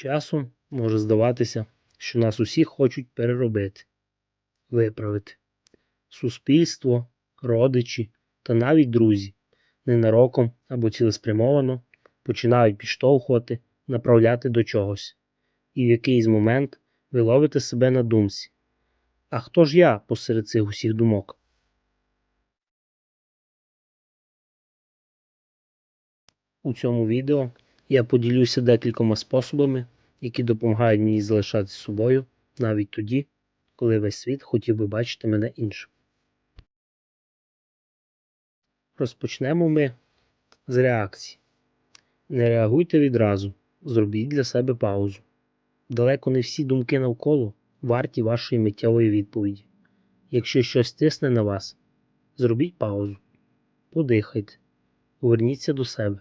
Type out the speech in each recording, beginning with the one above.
Часом може здаватися, що нас усіх хочуть переробити, виправити. Суспільство, родичі та навіть друзі ненароком або цілеспрямовано починають підштовхувати, направляти до чогось. І в якийсь момент ви ловите себе на думці. А хто ж я посеред цих усіх думок? У цьому відео я поділюся декількома способами, які допомагають мені залишатися собою навіть тоді, коли весь світ хотів би бачити мене іншим. Розпочнемо ми з реакції. Не реагуйте відразу, зробіть для себе паузу. Далеко не всі думки навколо варті вашої миттєвої відповіді. Якщо щось тисне на вас, зробіть паузу, подихайте, поверніться до себе.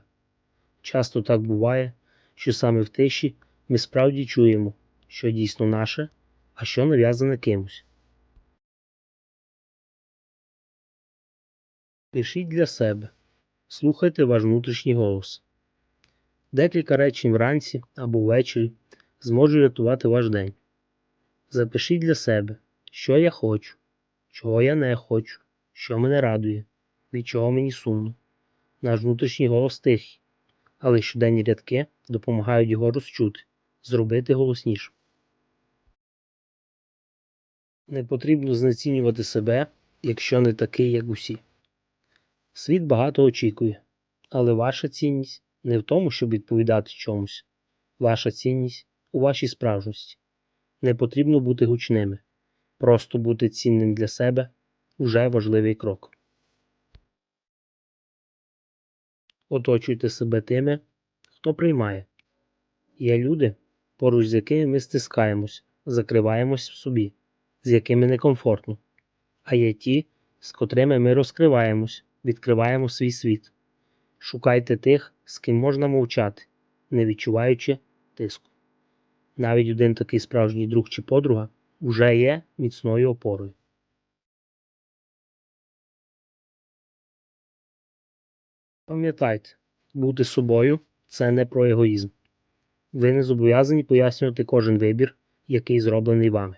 Часто так буває, що саме в тиші ми справді чуємо, що дійсно наше, а що нав'язане кимось. Пишіть для себе, слухайте ваш внутрішній голос. Декілька речень вранці або ввечері зможуть рятувати ваш день. Запишіть для себе, що я хочу, чого я не хочу, що мене радує, від чого мені сумно. Наш внутрішній голос тихий, але щоденні рядки допомагають його розчути, зробити голосніше. Не потрібно знецінювати себе, якщо не такий, як усі. Світ багато очікує, але ваша цінність не в тому, щоб відповідати чомусь. Ваша цінність у вашій справжності. Не потрібно бути гучними. Просто бути цінним для себе уже важливий крок. Оточуйте себе тими, хто приймає. Є люди, поруч з якими ми стискаємось, закриваємось в собі, з якими некомфортно. А є ті, з котрими ми розкриваємось, відкриваємо свій світ. Шукайте тих, з ким можна мовчати, не відчуваючи тиску. Навіть один такий справжній друг чи подруга вже є міцною опорою. Пам'ятайте, бути собою це не про егоїзм. Ви не зобов'язані пояснювати кожен вибір, який зроблений вами.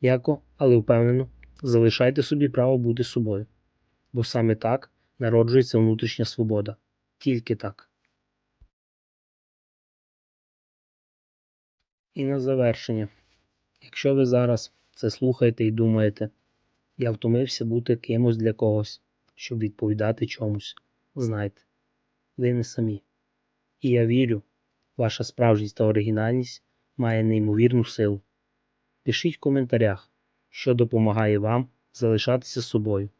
Яко, але впевнено, залишайте собі право бути собою, бо саме так народжується внутрішня свобода. Тільки так. І на завершення. Якщо ви зараз це слухаєте і думаєте, я втомився бути кимось для когось, щоб відповідати чомусь, знайте, ви не самі. І я вірю, ваша справжність та оригінальність має неймовірну силу. Пишіть в коментарях, що допомагає вам залишатися собою.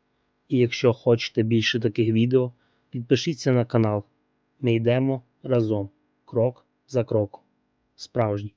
І якщо хочете більше таких відео, підпишіться на канал. Ми йдемо разом, крок за кроком. Справжній.